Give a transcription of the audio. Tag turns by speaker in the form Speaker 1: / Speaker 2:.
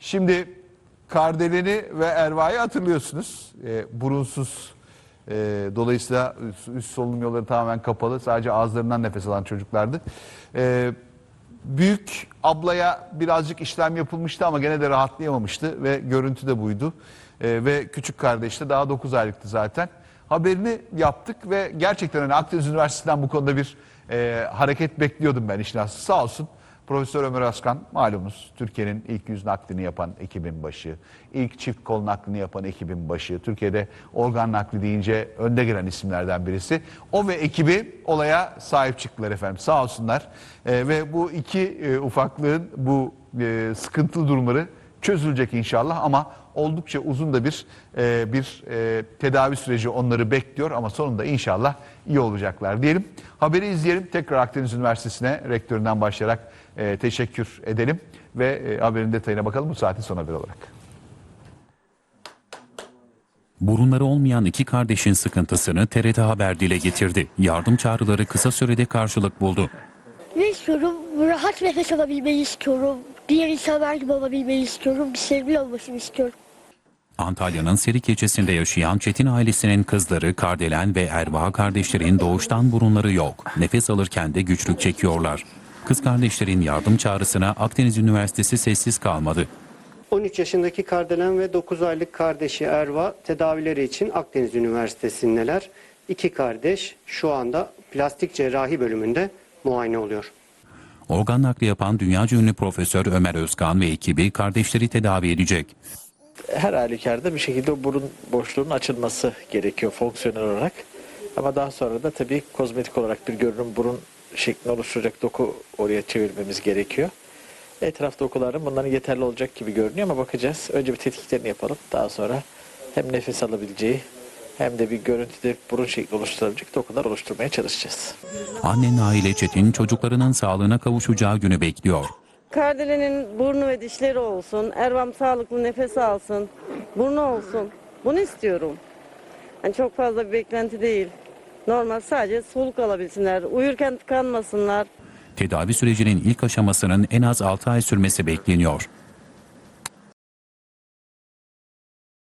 Speaker 1: Şimdi Kardelen'i ve Erva'yı hatırlıyorsunuz. E, burunsuz, e, dolayısıyla üst, üst solunum yolları tamamen kapalı. Sadece ağızlarından nefes alan çocuklardı. E, büyük ablaya birazcık işlem yapılmıştı ama gene de rahatlayamamıştı ve görüntü de buydu. E, ve küçük kardeş de daha 9 aylıktı zaten. Haberini yaptık ve gerçekten hani Akdeniz Üniversitesi'nden bu konuda bir e, hareket bekliyordum ben işin aslı. Sağ olsun. Profesör Ömer Askan malumunuz Türkiye'nin ilk yüz naklini yapan ekibin başı, ilk çift kol naklini yapan ekibin başı, Türkiye'de organ nakli deyince önde gelen isimlerden birisi. O ve ekibi olaya sahip çıktılar efendim sağ olsunlar. Ee, ve bu iki e, ufaklığın bu e, sıkıntılı durumları çözülecek inşallah ama oldukça uzun da bir e, bir e, tedavi süreci onları bekliyor ama sonunda inşallah iyi olacaklar diyelim. Haberi izleyelim. Tekrar Akdeniz Üniversitesi'ne rektöründen başlayarak e, teşekkür edelim ve e, haberin detayına bakalım bu saatin son haberi olarak.
Speaker 2: Burunları olmayan iki kardeşin sıkıntısını TRT Haber dile getirdi. Yardım çağrıları kısa sürede karşılık buldu.
Speaker 3: Ne istiyorum? Rahat nefes alabilmeyi istiyorum. Diğer insanlar gibi olabilmeyi istiyorum. Bir sevgi olmasını istiyorum.
Speaker 2: Antalya'nın Serik ilçesinde yaşayan Çetin ailesinin kızları Kardelen ve Erva kardeşlerin doğuştan burunları yok. Nefes alırken de güçlük çekiyorlar. Kız kardeşlerin yardım çağrısına Akdeniz Üniversitesi sessiz kalmadı.
Speaker 4: 13 yaşındaki Kardelen ve 9 aylık kardeşi Erva tedavileri için Akdeniz Üniversitesi'ndeler. İki kardeş şu anda plastik cerrahi bölümünde muayene oluyor.
Speaker 2: Organ nakli yapan dünyaca ünlü Profesör Ömer Özkan ve ekibi kardeşleri tedavi edecek.
Speaker 5: her halükarda bir şekilde burun boşluğunun açılması gerekiyor fonksiyonel olarak. Ama daha sonra da tabii kozmetik olarak bir görünüm burun şeklini oluşturacak doku oraya çevirmemiz gerekiyor. Etraf dokuların bunların yeterli olacak gibi görünüyor ama bakacağız. Önce bir tetkiklerini yapalım. Daha sonra hem nefes alabileceği hem de bir görüntüde burun şekli oluşturabilecek dokular oluşturmaya çalışacağız.
Speaker 2: Anne Naile Çetin çocuklarının sağlığına kavuşacağı günü bekliyor.
Speaker 6: Kardelenin burnu ve dişleri olsun. Ervam sağlıklı nefes alsın. Burnu olsun. Bunu istiyorum. Yani çok fazla bir beklenti değil. Normal sadece soluk alabilsinler. Uyurken tıkanmasınlar.
Speaker 2: Tedavi sürecinin ilk aşamasının en az 6 ay sürmesi bekleniyor.